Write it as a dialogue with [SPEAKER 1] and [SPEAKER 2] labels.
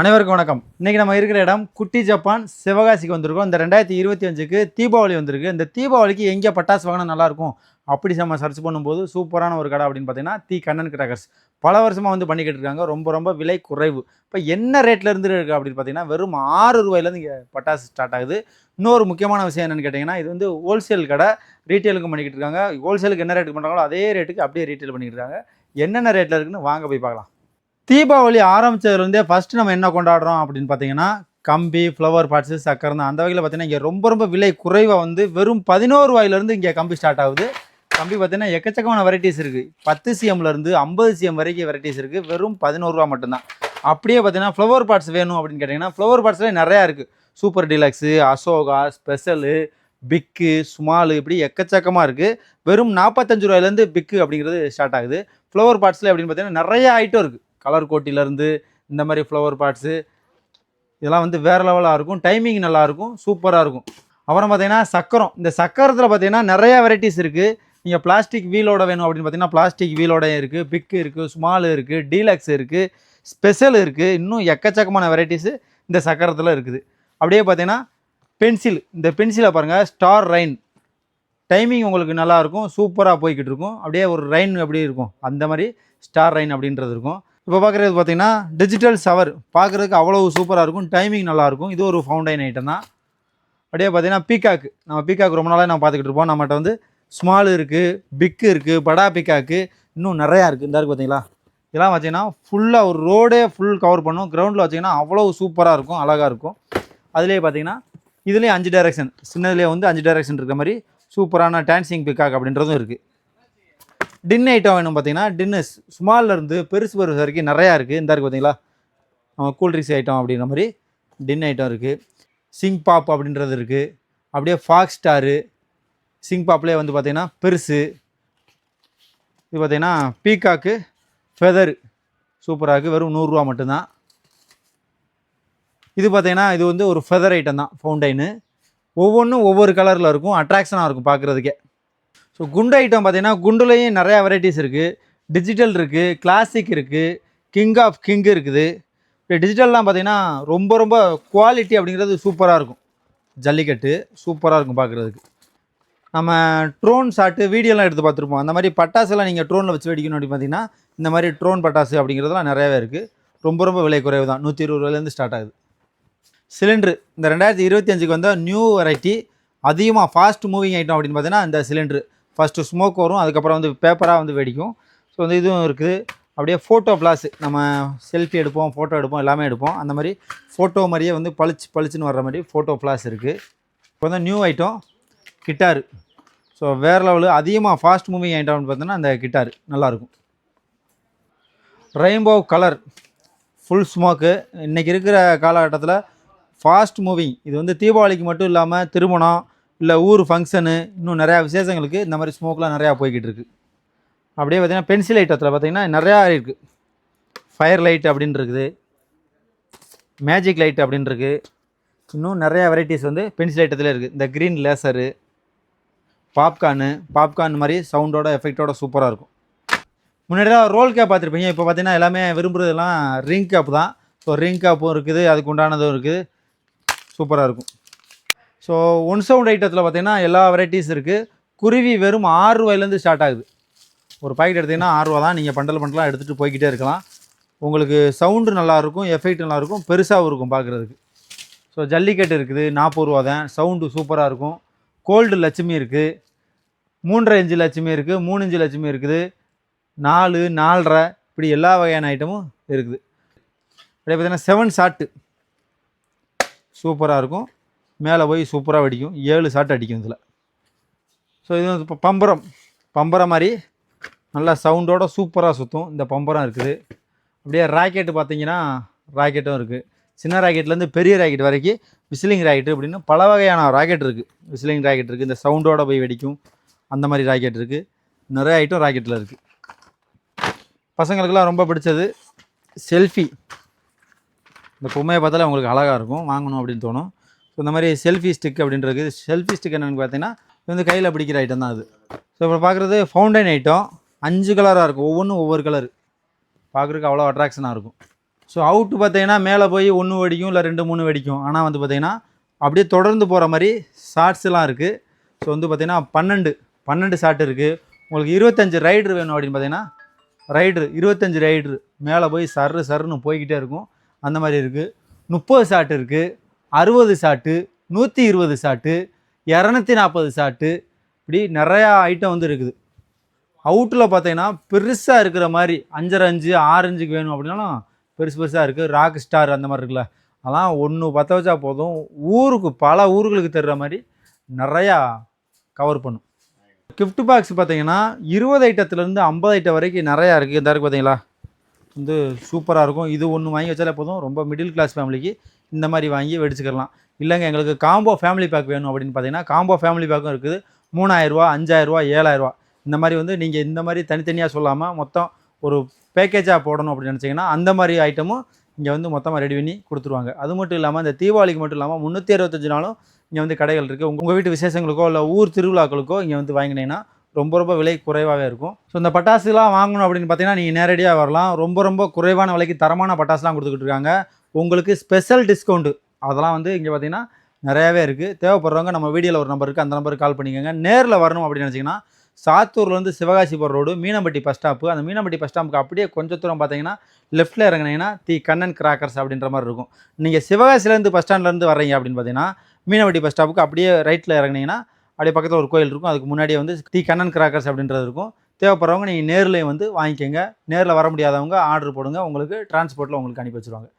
[SPEAKER 1] அனைவருக்கும் வணக்கம். இன்றைக்கி நம்ம இருக்கிற இடம் குட்டி ஜப்பான் சிவகாசிக்கு வந்திருக்கோம். இந்த ரெண்டாயிரத்தி இருபத்தி அஞ்சுக்கு தீபாவளி வந்திருக்கு. இந்த தீபாவளிக்கு எங்கே பட்டாசு வாங்கினா நல்லாயிருக்கும் அப்படி நம்ம சர்ச் பண்ணும்போது சூப்பரான ஒரு கடை அப்படின்னு பார்த்தீங்கன்னா தி கண்ணன் கிராக்கர்ஸ். பல வருஷமாக வந்து பண்ணிக்கிட்டு இருக்காங்க. ரொம்ப ரொம்ப விலை குறைவு. இப்போ என்ன ரேட்டில் இருந்து இருக்குது அப்படின்னு பார்த்தீங்கன்னா வெறும் ஆறு ரூபாயிலேருந்து இங்கே பட்டாசு ஸ்டார்ட் ஆகுது. இன்னொரு முக்கியமான விஷயம் என்னென்னு கேட்டிங்கன்னா இது வந்து ஹோல்சேல் கடை. ரீட்டெயிலுக்கும் பண்ணிக்கிட்டு இருக்காங்க. ஹோல்சேலுக்கு என்ன ரேட்டுக்கு பண்ணுறாங்களோ அதே ரேட்டுக்கு அப்படியே ரீட்டெயில் பண்ணிக்கிட்டு இருக்காங்க. என்னென்ன ரேட்டில் இருக்குன்னு வாங்க போய் பார்க்கலாம். தீபாவளி ஆரம்பிச்சதுலேருந்தே ஃபஸ்ட்டு நம்ம என்ன கொண்டாடுறோம் அப்படின்னு பார்த்தீங்கன்னா கம்பி ஃப்ளவர் பாட்ஸு சக்கரை தான். அந்த வகையில் பார்த்தீங்கன்னா இங்கே ரொம்ப ரொம்ப விலை குறைவாக வந்து வெறும் பதினோரு ரூபாயிலேருந்து இங்கே கம்பி ஸ்டார்ட் ஆகுது. கம்பி பார்த்தீங்கன்னா எக்கச்சக்கமான வெரைட்டிஸ் இருக்குது பத்து சிஎம்லேருந்து ஐம்பது சிஎம் வரைக்கும் வெரைட்டிஸ் இருக்குது வெறும் பதினோரு ரூபா மட்டும்தான் அப்படியே பார்த்தீங்கன்னா ஃப்ளவர் பாட்ஸ் வேணும் அப்படின்னு கேட்டிங்கன்னா ஃப்ளவர் பாட்ஸ்லேயே நிறையா இருக்குது super deluxe Ashoka special big small இப்படி எக்கச்சக்கமாக இருக்குது வெறும் நாற்பத்தஞ்சு ரூபாயிலேருந்து பிக்கு அப்படிங்கிறது ஸ்டார்ட் ஆகுது. ஃப்ளவர் பாட்ஸில் அப்படின்னு பார்த்தீங்கன்னா நிறைய ஐட்டம் இருக்குது கலர் கோட்டிலேருந்து இந்த மாதிரி ஃப்ளவர் பார்ட்ஸு இதெல்லாம் வந்து வேறு லெவலாக இருக்கும். டைமிங் நல்லாயிருக்கும் சூப்பராக இருக்கும். அப்புறம் பார்த்தீங்கன்னா சக்கரம். இந்த சக்கரத்தில் பார்த்தீங்கன்னா நிறைய வெரைட்டிஸ் இருக்குது நீங்கள் பிளாஸ்டிக் வீலோட வேணும் அப்படின்னு பார்த்தீங்கன்னா பிளாஸ்டிக் வீலோட இருக்குது பிக்கு இருக்குது ஸ்மால் இருக்குது டீலக்ஸ் இருக்குது ஸ்பெஷல் இருக்குது இன்னும் எக்கச்சக்கமான வெரைட்டிஸு இந்த சக்கரத்தில் இருக்குது. அப்படியே பார்த்தீங்கன்னா பென்சில் இந்த பென்சிலை பாருங்கள் ஸ்டார் ரைன் டைமிங் உங்களுக்கு நல்லாயிருக்கும் சூப்பராக போய்கிட்டு இருக்கும். அப்படியே ஒரு ரைன் எப்படி இருக்கும்? அந்த மாதிரி ஸ்டார் ரைன் அப்படின்றது இருக்கும். இப்போ பார்க்குறது பார்த்தீங்கன்னா டிஜிட்டல் சவர் பார்க்குறதுக்கு அவ்வளோ சூப்பராக இருக்கும். டைமிங் நல்லாயிருக்கும் இது ஒரு ஃபவுண்டைன் ஐட்டம் தான். அப்படியே பார்த்தீங்கன்னா பீகாக்கு நம்ம பீகாக் ரொம்ப நாளாக நம்ம பார்த்துக்கிட்டு இருப்போம். நம்மகிட்ட வந்து ஸ்மால் இருக்குது பிக்கு இருக்குது படா பீகாக்கு இன்னும் நிறையா இருக்குது இந்த இருக்குது பார்த்தீங்களா? இதெல்லாம் பார்த்தீங்கன்னா ஃபுல்லாக ஒரு ரோடே ஃபுல் கவர் பண்ணும். கிரவுண்டில் வச்சிங்கன்னா அவ்வளோ சூப்பராக இருக்கும். அழகாக இருக்கும். அதுலேயே பார்த்தீங்கன்னா இதுலேயே அஞ்சு டைரக்ஷன் சின்னதுலேயே வந்து அஞ்சு டைரக்ஷன் இருக்கிற மாதிரி சூப்பரான டான்சிங் பிக்காக் அப்படின்றதும் இருக்குது டின் ஐட்டம் வேணும் பார்த்தீங்கன்னா டின்னு ஸ்மால்லேருந்து பெருசு பெருசு வரைக்கும் நிறையா இருக்குது இந்த இருக்குது பார்த்தீங்களா? கூல்ட்ரிங்க்ஸ் ஐட்டம் அப்படின்ற மாதிரி டின் ஐட்டம் இருக்குது சிங் பாப் அப்படின்றது இருக்குது அப்படியே ஃபாக்ஸ் ஸ்டாரு சிங் பாப்லேயே வந்து பார்த்தீங்கன்னா பெருசு. இது பார்த்தீங்கன்னா பீகாக்கு ஃபெதர் சூப்பராக இருக்குது வெறும் நூறுரூவா மட்டும்தான். இது பார்த்தீங்கன்னா இது வந்து ஒரு ஃபெதர் ஐட்டம் தான். ஃபவுண்டைனு ஒவ்வொன்றும் ஒவ்வொரு கலரில் இருக்கும். அட்ராக்ஷனாக இருக்கும் பார்க்குறதுக்கே. ஸோ குண்டு ஐட்டம் பார்த்தீங்கன்னா குண்டுலேயும் நிறையா வெரைட்டிஸ் இருக்குது டிஜிட்டல் இருக்குது கிளாசிக் இருக்குது கிங் ஆஃப் கிங் இருக்குது. இப்போ டிஜிட்டல்லாம் பார்த்தீங்கன்னா ரொம்ப ரொம்ப குவாலிட்டி அப்படிங்கிறது சூப்பராக இருக்கும். ஜல்லிக்கட்டு சூப்பராக இருக்கும் பார்க்குறதுக்கு நம்ம ட்ரோன் ஷாட்டு வீடியோலாம் எடுத்து பார்த்துருப்போம். அந்த மாதிரி பட்டாசுலாம் நீங்கள் ட்ரோனில் வச்சு வெடிக்கணும் அப்படின்னு பார்த்தீங்கன்னா இந்த மாதிரி ட்ரோன் பட்டாசு அப்படிங்கிறதுலாம் நிறையாவே இருக்குது ரொம்ப ரொம்ப விலை குறைவு தான். நூற்றி இருபது ரூபாயிலேருந்து ஸ்டார்ட் ஆகுது. சிலிண்ட்ரு இந்த ரெண்டாயிரத்தி இருபத்தி அஞ்சுக்கு வந்த நியூ வெரைட்டி அதிகமாக ஃபாஸ்ட் மூவிங் ஐட்டம் அப்படின்னு பார்த்தீங்கன்னா இந்த சிலிண்ட்ரு ஃபஸ்ட்டு ஸ்மோக் வரும் அதுக்கப்புறம் வந்து பேப்பராக வந்து வெடிக்கும். ஸோ வந்து இதுவும் இருக்குது. அப்படியே ஃபோட்டோ பிளாஸ் நம்ம செல்ஃபி எடுப்போம் ஃபோட்டோ எடுப்போம் எல்லாமே எடுப்போம். அந்த மாதிரி ஃபோட்டோ மாதிரியே வந்து பளிச்சு பளிச்சுன்னு வர்ற மாதிரி ஃபோட்டோ ப்ளாஸ் இருக்குது இப்போ வந்து நியூ ஐட்டம் கிட்டாரு. ஸோ வேறு லெவலு அதிகமாக ஃபாஸ்ட் மூவிங் ஐட்டம்னு பார்த்தோன்னா அந்த கிட்டாரு நல்லாயிருக்கும் ரெயின்போ கலர் ஃபுல் ஸ்மோக்கு இன்றைக்கி இருக்கிற காலகட்டத்தில் ஃபாஸ்ட் மூவிங் இது வந்து தீபாவளிக்கு மட்டும் இல்லாமல் திருமணம் இல்லை ஊர் ஃபங்க்ஷனு இன்னும் நிறையா விசேஷங்களுக்கு இந்த மாதிரி ஸ்மோக்லாம் நிறையா போய்கிட்டு இருக்குது அப்படியே பார்த்தீங்கன்னா பென்சில் ஐட்டத்தில் பார்த்திங்கன்னா நிறையா இருக்குது ஃபயர் லைட் அப்படின்னு இருக்குது. மேஜிக் லைட் அப்படின்னு இருக்குது இன்னும் நிறையா வெரைட்டிஸ் வந்து பென்சில் ஐட்டத்தில் இருக்குது இந்த க்ரீன் லேசரு பாப்கார்னு பாப்கார்ன் மாதிரி சவுண்டோட எஃபெக்டோட சூப்பராக இருக்கும். முன்னாடிலாம் ரோல் கேப் பார்த்துருப்பீங்க. இப்போ பார்த்தீங்கன்னா எல்லாமே விரும்புகிறதெல்லாம் ரிங் கேப் தான். ஸோ ரிங் கேப்பும் இருக்குது அதுக்கு உண்டானதும் இருக்குது. சூப்பராக இருக்கும். ஸோ ஒன் சவுண்ட் ஐட்டத்தில் பார்த்தீங்கன்னா எல்லா வெரைட்டிஸ் இருக்குது குருவி வெறும் ஆறு ரூபாயிலேருந்து ஸ்டார்ட் ஆகுது. ஒரு பாக்கெட் எடுத்தீங்கன்னா ஆறு ரூபா தான். நீங்கள் பண்டல் பண்டலாம் எடுத்துகிட்டு போய்கிட்டே இருக்கலாம். உங்களுக்கு சவுண்டு நல்லாயிருக்கும் எஃபெக்ட் நல்லாயிருக்கும் பெருசாகவும் இருக்கும் பார்க்குறதுக்கு ஸோ ஜல்லிக்கட்டு இருக்குது நாற்பது ரூபா தான். சவுண்டு சூப்பராக இருக்கும். கோல்டு லட்சுமி இருக்குது மூன்றரை இன்ச்சு லட்சுமி இருக்குது மூணு இன்ச்சு லட்சுமி இருக்குது. நாலு நாலரை இப்படி எல்லா வகையான ஐட்டமும் இருக்குது. அப்படியே பார்த்தீங்கன்னா செவன் ஷாட்டு சூப்பராக இருக்கும். மேலே போய் சூப்பராக வெடிக்கும். ஏழு ஷாட் அடிக்கும் இதில். ஸோ இது வந்து இப்போ பம்பரம். பம்பரம் மாதிரி நல்லா சவுண்டோட சூப்பராக சுற்றும் இந்த பம்பரம் இருக்குது. அப்படியே ராக்கெட்டு பார்த்தீங்கன்னா ராக்கெட்டும் இருக்குது சின்ன ராக்கெட்லேருந்து பெரிய ராக்கெட் வரைக்கும் விசிலிங் ராக்கெட்டு அப்படின்னு பல வகையான ராக்கெட் இருக்குது விசிலிங் ராக்கெட் இருக்குது இந்த சவுண்டோட போய் வெடிக்கும். அந்த மாதிரி ராக்கெட் இருக்குது நிறைய ஐட்டம் ராக்கெட்டில் இருக்குது பசங்களுக்கெல்லாம் ரொம்ப பிடிச்சது செல்ஃபி இந்த பொம்மையை பார்த்தாலே உங்களுக்கு அழகாக இருக்கும். வாங்கணும் அப்படின்னு தோணும். இந்த மாதிரி செல்ஃபி ஸ்டிக் அப்படின்றது செல்ஃபி ஸ்டிக் என்னென்னு பார்த்தீங்கன்னா இது வந்து கையில் பிடிக்கிற ஐட்டம் தான் அது. ஸோ இப்போ பார்க்குறது ஃபவுண்டைன் ஐட்டம் அஞ்சு கலராக இருக்கும். ஒவ்வொன்றும் ஒவ்வொரு கலர் பார்க்குறதுக்கு அவ்வளோ அட்ராக்ஷனாக இருக்கும். ஸோ அவுட்டு பார்த்தீங்கன்னா மேலே போய் ஒன்று வெடிக்கும் இல்லை ரெண்டு மூணு வெடிக்கும். ஆனால் வந்து பார்த்தீங்கன்னா அப்படியே தொடர்ந்து போகிற மாதிரி ஷார்ட்ஸ்லாம் இருக்குது ஸோ வந்து பார்த்திங்கன்னா பன்னெண்டு பன்னெண்டு ஷார்ட் இருக்குது உங்களுக்கு இருபத்தஞ்சு ரைடர் வேணும் அப்படின்னு பார்த்தீங்கன்னா ரைடரு இருபத்தஞ்சு ரைடரு மேலே போய் சர்ரு சர்ருன்னு போய்கிட்டே இருக்கும். அந்த மாதிரி இருக்குது முப்பது ஷார்ட் இருக்குது அறுபது சாட்டு நூற்றி இருபது சாட்டு இரநூத்தி நாற்பது சாட்டு இப்படி நிறையா ஐட்டம் வந்து இருக்குது. அவுட்டில் பார்த்தீங்கன்னா பெருசாக இருக்கிற மாதிரி அஞ்சரை அஞ்சு ஆரஞ்சுக்கு வேணும் அப்படின்னாலும் பெருசு பெருசாக இருக்குது ராக் ஸ்டார் அந்த மாதிரி இருக்குல்ல. அதெல்லாம் ஒன்று பற்ற வச்சா போதும். ஊருக்கு பல ஊர்களுக்கு தர்ற மாதிரி நிறையா கவர் பண்ணும். கிஃப்ட் பாக்ஸ் பார்த்தீங்கன்னா இருபது ஐட்டத்துலேருந்து ஐம்பது ஐட்டம் வரைக்கும் நிறையா இருக்குது இந்த இருக்கு பார்த்தீங்களா? வந்து சூப்பராக இருக்கும். இது ஒன்று வாங்கி வச்சாலே போதும். ரொம்ப மிடில் கிளாஸ் ஃபேமிலிக்கு இந்த மாதிரி வாங்கி வெடிச்சுக்கலாம் இல்லைங்க எங்களுக்கு காம்போ ஃபேமிலி பேக் வேணும் அப்படின்னு பார்த்தீங்கன்னா காம்போ ஃபேமிலி பேக்கும் இருக்குது. மூணாயிரரூவா அஞ்சாயிரரூவா ஏழாயிரரூவா. இந்த மாதிரி வந்து நீங்கள் இந்த மாதிரி தனித்தனியாக சொல்லாமல் மொத்தம் ஒரு பேக்கேஜாக போடணும் அப்படின்னு நினச்சிங்கன்னா அந்த மாதிரி ஐட்டமும் இங்கே வந்து மொத்தமாக ரெடி பண்ணி கொடுத்துருவாங்க. அது மட்டும் இல்லாமல் இந்த தீபாவளிக்கு மட்டும் இல்லாமல் முந்நூற்றி அறுபத்தஞ்சு நாளும் இங்கே வந்து கடைகள் இருக்குது உங்கள் வீட்டு விசேஷங்களுக்கோ இல்லை ஊர் திருவிழாக்களுக்கோ இங்கே வந்து வாங்கினீங்கன்னா ரொம்ப ரொம்ப விலை குறைவாகவே இருக்கும். ஸோ இந்த பட்டாசுலாம் வாங்கணும் அப்படின்னு பார்த்தீங்கன்னா நீங்கள் நேரடியாக வரலாம். ரொம்ப ரொம்ப குறைவான விலைக்கு தரமான பட்டாசுலாம் கொடுத்துக்கிட்டு இருக்காங்க. உங்களுக்கு ஸ்பெஷல் டிஸ்கவுண்ட்டு அதெல்லாம் வந்து இங்கே பார்த்தீங்கன்னா நிறையாவே இருக்குது தேவைப்படுறவங்க நம்ம வீடியோவில் ஒரு நம்பர் இருக்குது அந்த நம்பருக்கு கால் பண்ணிக்கோங்க. நேரில் வரணும் அப்படின்னு நினச்சிங்கன்னா சாத்தூர்லேருந்து சிவகாசி போகிற ரோடு மீனம்பட்டி பஸ் ஸ்டாப்பு அந்த மீனம்பட்டி பஸ் ஸ்டாப்புக்கு அப்படியே கொஞ்சம் தூரம் பார்த்தீங்கன்னா லெஃப்ட்டில் இறங்குனீங்கன்னா தி கண்ணன் கிராக்கர்ஸ் அப்படின்ற மாதிரி இருக்கும். நீங்கள் சிவகாசிலேருந்து பஸ் ஸ்டாண்ட்லேருந்து வரீங்க அப்படின்னு பார்த்தீங்கன்னா மீனம்பட்டி பஸ் ஸ்டாப்புக்கு அப்படியே ரைட்டில் இறங்குனீங்கன்னா அப்படியே பக்கத்தில் ஒரு கோயில் இருக்கும். அதுக்கு முன்னாடியே வந்து தி கண்ணன் கிராக்கர்ஸ் அப்படின்றது இருக்கும். தேவைப்படுறவங்க நீங்கள் நேர்லேயே வந்து வாங்கிக்கோங்க. நேரில் வர முடியாதவங்க ஆர்டர் போடுங்க. உங்களுக்கு டிரான்ஸ்போர்ட்டில் உங்களுக்கு அனுப்பி வச்சுருவாங்க.